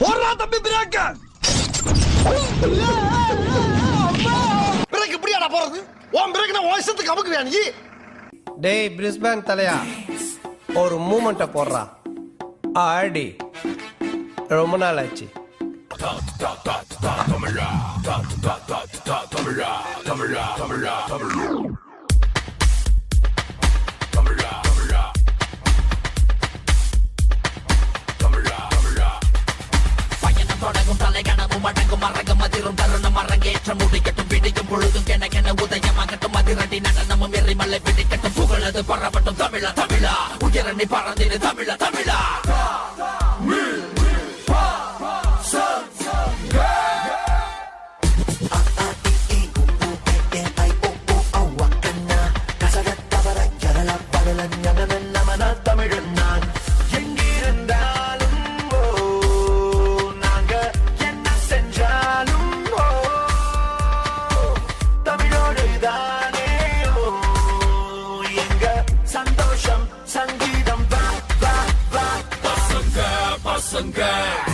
போடுறா தம்பி பிரேக்க பிரேக் இப்படியாடா போறது? உன் பிரேக் நான் உன் இஷ்டத்துக்கு அமுக்குவியா நீ? டேய் பிரிஸ்பேன் தலையா? ஒரு மூமெண்ட்டை போடுறா. ஆடி ரொம்ப நாள் ஆச்சு பயணம் தொடங்கும் தலைகணமும் அடங்கும் மறங்கும் அதிரும் தருணம் அரங்கேற்றம். முடிக்கட்டும் பிடிக்கும் பொழுதும் கென உதயமாகட்டும். அதிரடி நடனமும் எரிமலை பிடிக்கட்டும். புகழது பரவட்டும் தமிழா தமிழா உயரணி பறந்திரு தமிழா தமிழா. संकट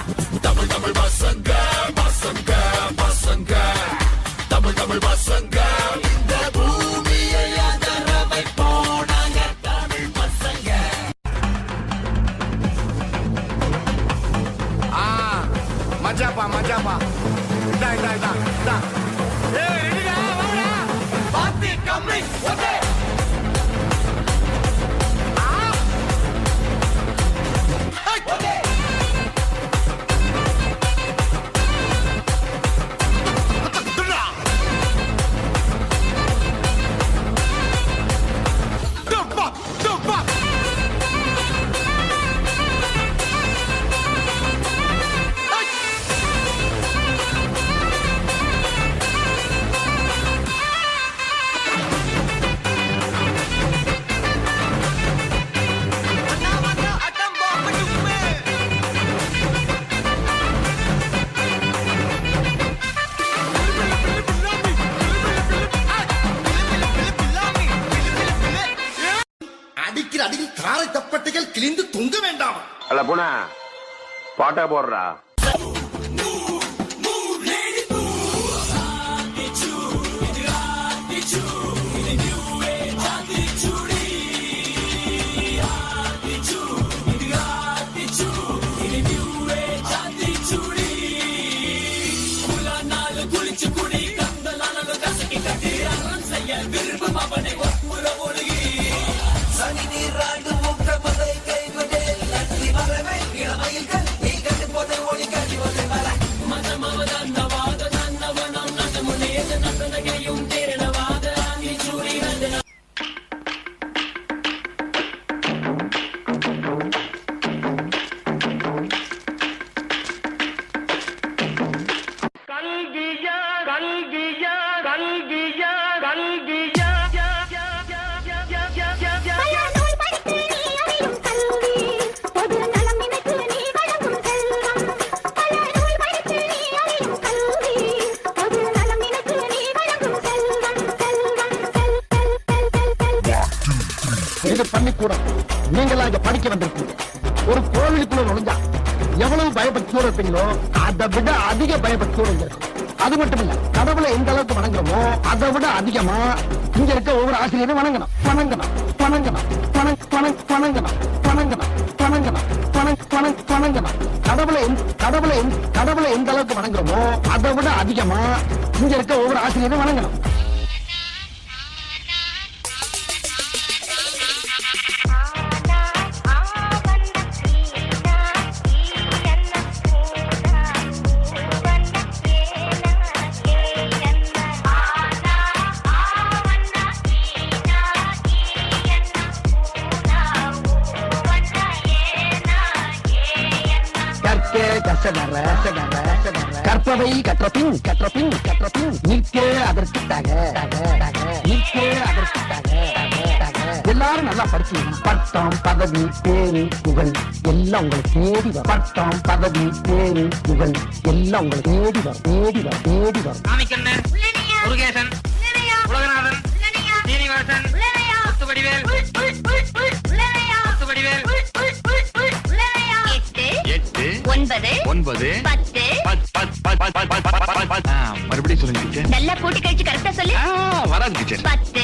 சாரை தப்பட்டைகள் கிழிந்து தொங்க வேண்டாம். அல்ல பூனா பாட்டா போடுறா. பல இது பள்ளிக்கூடம் நீங்களா இங்க படிக்க வந்திருக்கீங்க. ஒரு கோவிலுக்குள்ள நுழைஞ்சா எவ்வளவு பயபக்தியோட இருப்பீங்களோ அதை விட அதிக பயபக்தியோட இங்க இருக்கும் அது மட்டும் இல்ல கடவுளை எந்த அளவுக்கு வணங்குறோமோ அதை விட அதிகமா இங்க இருக்க ஒவ்வொரு ஆசிரியரும் வணங்கணும். வணங்கணும். வணங்கணும். வணங் வணங் வணங்கணும். வணங்கணும். வணங்கணும். வணங்கணும். கடவுளை கடவுளை கடவுளை எந்த அளவுக்கு வணங்குறோமோ அதை விட அதிகமா இங்க இருக்க ஒவ்வொரு ஆசிரியரும் வணங்கணும். கற்க கசடற கற்பவை கற்றபின் கற்றபின் கற்றபின். நிற்க அதற்கு தக நிற்க அதற்கு தக எல்லாரும் நல்லா படிச்சு பட்டம் பதவி பேரு புகழ். எல்லாம் உங்களை தேடி வரும். பட்டம் பதவி பேரு புகழ். எல்லாம் உங்களை தேடி வரும். தேடி வரும். தேடி வரும். முருகேசன். உலகநாதன். ஒன்பது. மறுபடியும் சொல்லுங்க நல்லா கூட்டி கழிச்சு கரெக்டா சொல்லு. வராது டீச்சர் பத்து.